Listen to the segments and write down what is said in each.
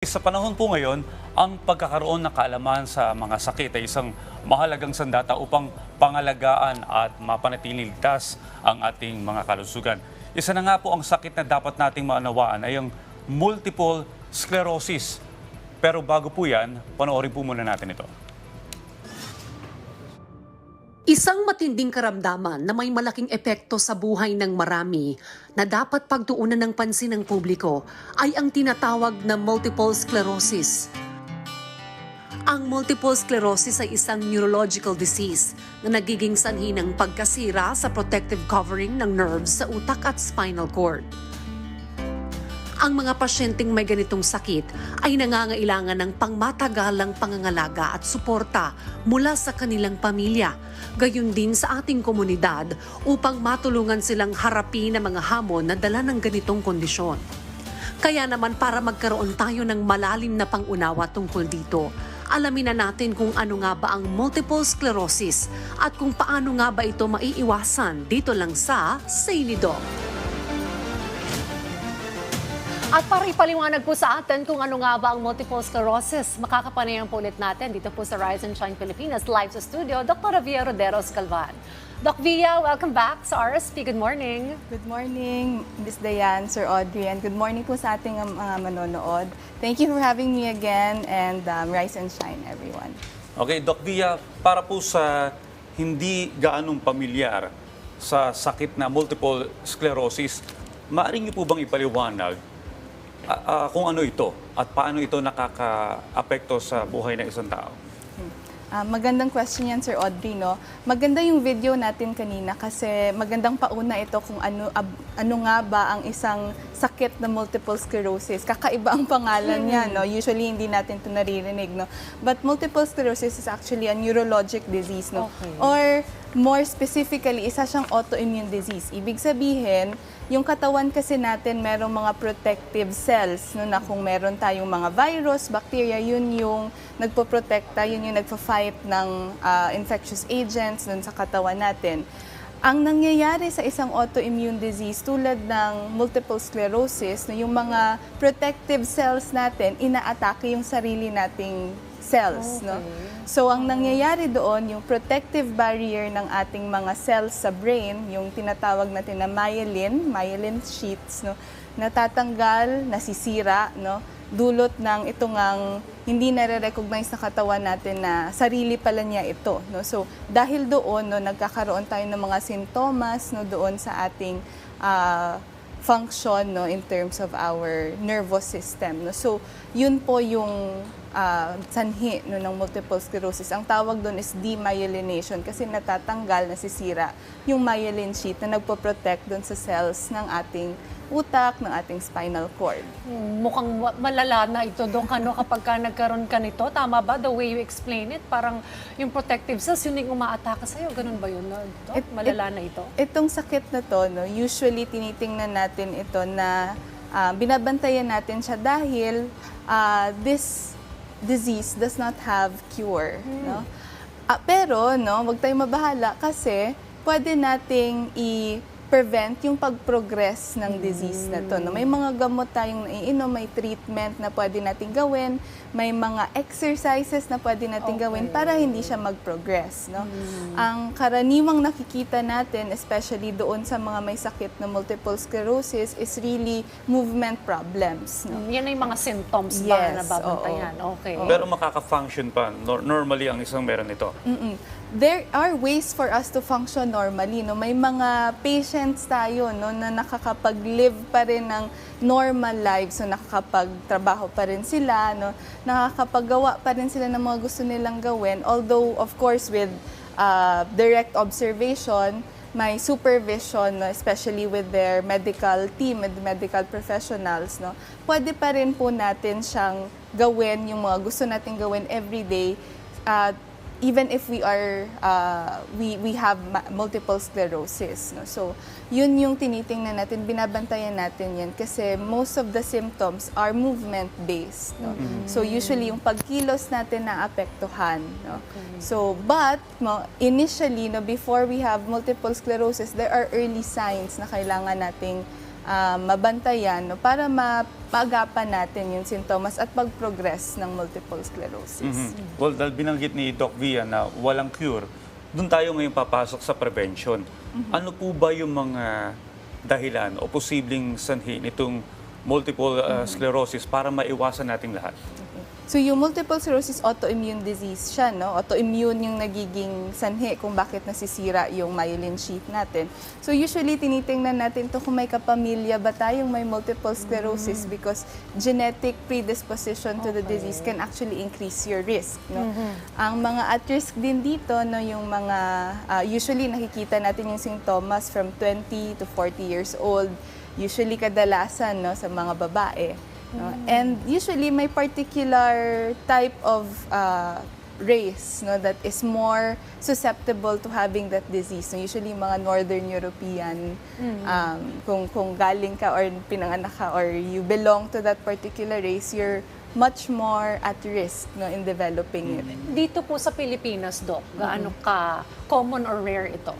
Sa panahon po ngayon, ang pagkakaroon ng kaalaman sa mga sakit ay isang mahalagang sandata upang pangalagaan at mapanatiling ligtas ang ating mga kalusugan. Isa na nga po ang sakit na dapat nating maunawaan ay ang multiple sclerosis. Pero bago po yan, panoorin po muna natin ito. Isang matinding karamdaman na may malaking epekto sa buhay ng marami na dapat pagtuunan ng pansin ng publiko ay ang tinatawag na multiple sclerosis. Ang multiple sclerosis ay isang neurological disease na nagiging sanhi ng pagkasira sa protective covering ng nerves sa utak at spinal cord. Ang mga pasyenteng may ganitong sakit ay nangangailangan ng pangmatagalang pangangalaga at suporta mula sa kanilang pamilya, gayon din sa ating komunidad upang matulungan silang harapin ang mga hamon na dala ng ganitong kondisyon. Kaya naman para magkaroon tayo ng malalim na pangunawa tungkol dito, alamin na natin kung ano nga ba ang multiple sclerosis at kung paano nga ba ito maiiwasan dito lang sa Sainidoc. At para ipaliwanag po sa atin kung ano nga ba ang multiple sclerosis, makakapanayan po ulit natin dito po sa Rise and Shine Pilipinas live sa studio, Dr. Via Roderos Calvan. Doc Via, welcome back sa RSP. Good morning. Good morning, Ms. Dayan, Sir Audrey, and good morning po sa ating um, mga manonood. Thank you for having me again and um, rise and shine, everyone. Okay, Doc Via, para po sa hindi gaanong pamilyar sa sakit na multiple sclerosis, maaari niyo po bang ipaliwanag ah, ah, kung ano ito at paano ito nakaka-apekto sa buhay ng isang tao? Ah, magandang question yan, Sir Audrey, no? Maganda yung video natin kanina kasi magandang pauna ito kung ano, ab- ano nga ba ang isang sakit na multiple sclerosis. Kakaiba ang pangalan niya, no? Usually hindi natin ito naririnig, no? But multiple sclerosis is actually a neurologic disease, no? Okay. Or more specifically, isa siyang autoimmune disease. Ibig sabihin, yung katawan kasi natin merong mga protective cells no na kung meron tayong mga virus, bacteria, yun yung nagpo-protekta, yun yung nagfa-fight ng ah, infectious agents dun sa katawan natin. Ang nangyayari sa isang autoimmune disease tulad ng multiple sclerosis, no, yung mga protective cells natin, inaatake yung sarili nating cells. No? So ang nangyayari doon, yung protective barrier ng ating mga cells sa brain, yung tinatawag natin na myelin, myelin sheets, no, natatanggal, nasisira, no, dulot ng itong ang hindi nare-recognize sa katawan natin na sarili pala niya ito. No? So dahil doon, no, nagkakaroon tayo ng mga sintomas no, doon sa ating ah, function no in terms of our nervous system no so yun po yung ah, sanhi no ng multiple sclerosis ang tawag doon is demyelination kasi natatanggal nasisira yung myelin sheet na nagpo-protect doon sa cells ng ating utak ng ating spinal cord Hmm, Mukhang ma- malala na ito, Doc, ano, kapag ka nagkaroon ka nito. Tama ba? The way you explain it, parang yung protective cells, yun yung umaatake sa'yo. Ganun ba yun, no, Doc? It- malala na ito? Itong sakit na to, no, usually tinitingnan natin ito na ah, binabantayan natin siya dahil ah, this disease does not have cure. No? Ah, pero, no, wag tayong mabahala kasi pwede nating i-prevent yung pag-progress ng disease na to. No? May mga gamot tayong naiinom, may treatment na pwede nating gawin, may mga exercises na pwede nating gawin Okay. para hindi siya mag-progress. No? Ang karaniwang nakikita natin, especially doon sa mga may sakit na multiple sclerosis, is really movement problems. No? Yan ay mga symptoms ba na Yes, babantayan? Okay. Pero makaka-function pa nor- normally ang isang meron nito. Mm-mm. There are ways for us to function normally. No? May mga patients tayo no, na nakakapag-live pa rin ng normal lives. So nakakapagtrabaho pa rin sila, no? nakakapaggawa pa rin sila ng mga gusto nilang gawin. Although, of course, with uh, direct observation, may supervision, no, especially with their medical team, with medical professionals, no, pwede pa rin po natin siyang gawin yung mga gusto natin gawin every day, uh, even if we are, uh, we, we have multiple sclerosis. No? So, yun yung tinitingnan natin, binabantayan natin yan kasi most of the symptoms are movement-based. No? So, usually yung pagkilos natin naapektuhan. No? So, but no, initially, no, before we have multiple sclerosis, there are early signs na kailangan nating ah, mabantayan no, para mapagapan natin yung sintomas at pag-progress ng multiple sclerosis. Mhm. Well, dahil binanggit ni Doc Via na walang cure, doon tayo ngayon papasok sa prevention. Ano po ba yung mga dahilan o posibleng sanhi nitong multiple uh, sclerosis para maiwasan nating lahat? So yung multiple sclerosis autoimmune disease siya, no? Autoimmune yung nagiging sanhi kung bakit nasisira yung myelin sheath natin. So usually tinitingnan natin to kung may kapamilya ba tayong may multiple sclerosis because genetic predisposition to the disease can actually increase your risk, no? Ang mga at risk din dito no yung mga ah, usually nakikita natin yung sintomas from 20 to 40 years old. Usually kadalasan no sa mga babae. No? And usually may particular type of uh, race no that is more susceptible to having that disease. No, usually mga northern European um, kung kung galing ka or pinanganak ka or you belong to that particular race, you're much more at risk no in developing it. Dito po sa Pilipinas, Doc, gaano ka common or rare ito?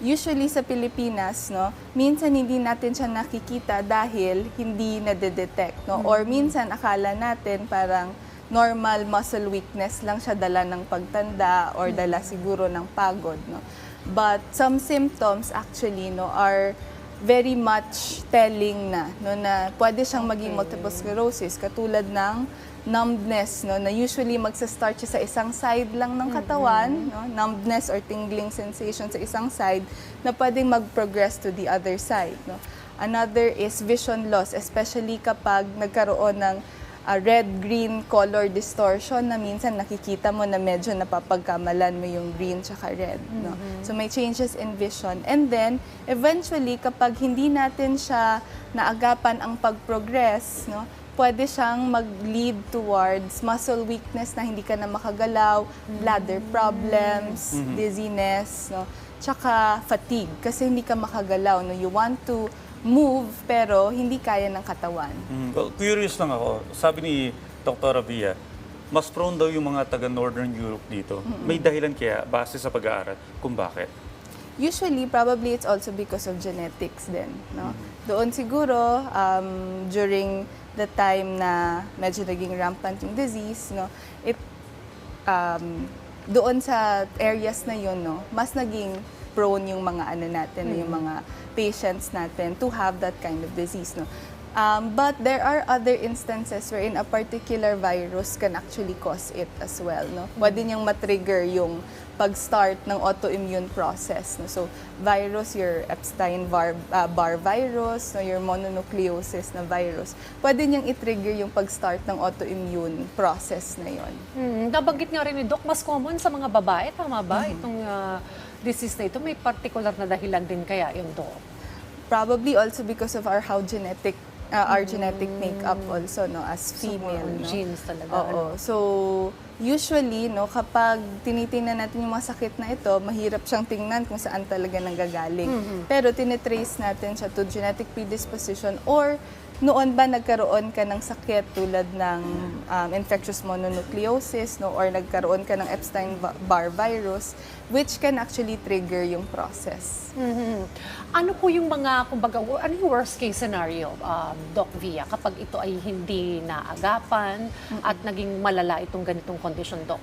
Usually sa Pilipinas, no, minsan hindi natin siya nakikita dahil hindi na-detect, no? Or minsan akala natin parang normal muscle weakness lang siya dala ng pagtanda or dala siguro ng pagod, no? But some symptoms actually, no, are very much telling na, no, na pwede siyang maging multiple sclerosis katulad ng numbness no na usually magsa-start siya sa isang side lang ng katawan no numbness or tingling sensation sa isang side na pwedeng mag-progress to the other side no. Another is vision loss especially kapag nagkaroon ng ah, red-green color distortion na minsan nakikita mo na medyo napapagkamalan mo yung green tsaka red. No? So may changes in vision. And then, eventually, kapag hindi natin siya naagapan ang pag-progress, no? pwede siyang mag-lead towards muscle weakness na hindi ka na makagalaw, bladder problems, dizziness, no? tsaka fatigue kasi hindi ka makagalaw. No? You want to move pero hindi kaya ng katawan. Mm, Well, curious lang ako. Sabi ni Dr. Via, mas prone daw yung mga taga Northern Europe dito. May dahilan kaya base sa pag-aaral kung bakit? Usually, probably it's also because of genetics din. No? Doon siguro, um, during the time na medyo naging rampant yung disease, no, it, um, doon sa areas na yun, no, mas naging prone yung mga ano natin, yung mga patients natin to have that kind of disease. No? Um, but there are other instances wherein a particular virus can actually cause it as well. No? Pwede niyang matrigger yung pag-start ng autoimmune process. No? So, virus, your Epstein-Barr uh, Barr virus, no? your mononucleosis na virus, pwede niyang i-trigger yung pag-start ng autoimmune process na yon. Hmm, nabanggit nga rin ni Doc, mas common sa mga babae, tama ba? Itong ah, disease na ito, may particular na dahilan din kaya yung Doc? Probably also because of our how genetic uh, our genetic makeup also no as So, female on no. genes talaga. Oo. ano? So usually no kapag tinitingnan natin yung mga sakit na ito, mahirap siyang tingnan kung saan talaga nanggagaling. Pero tinitrace natin siya to genetic predisposition or noon ba nagkaroon ka ng sakit tulad ng um, infectious mononucleosis no or nagkaroon ka ng Epstein-Barr virus which can actually trigger yung process. Mhm. Ano po yung mga, kumbaga, ano yung worst case scenario, um, Doc Via, kapag ito ay hindi naagapan at naging malala itong ganitong condition, Doc?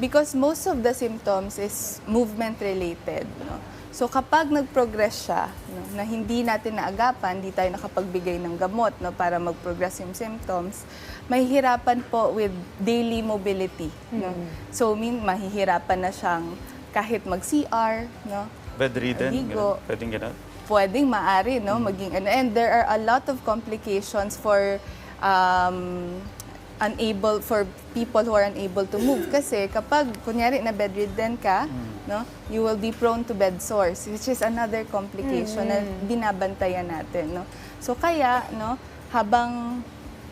Because most of the symptoms is movement related. No? So kapag nag-progress siya, no, na hindi natin naagapan, hindi tayo nakapagbigay ng gamot no, para mag-progress yung symptoms, mahihirapan po with daily mobility. No? So mean, mahihirapan na siyang kahit mag-CR, no? Bedridden? Ligo. Ganun? Pwedeng ganun? pwedeng maari no maging ano and there are a lot of complications for um, unable for people who are unable to move kasi kapag kunyari na bedridden ka no? You will be prone to bed sores which is another complication na binabantayan natin no? So kaya no habang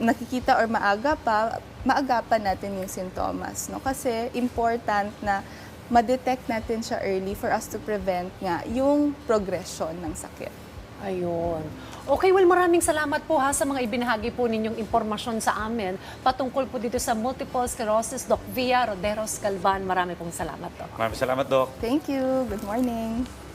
nakikita or maaga pa maagapan natin yung sintomas no? Kasi important na ma-detect natin siya early for us to prevent nga yung progression ng sakit. Ayun. Okay, well maraming salamat po ha sa mga ibinahagi po ninyong impormasyon sa amin patungkol po dito sa multiple sclerosis. Doc Via Roderos Galvan, marami pong salamat, Doc. Maraming salamat, Doc. Thank you. Good morning.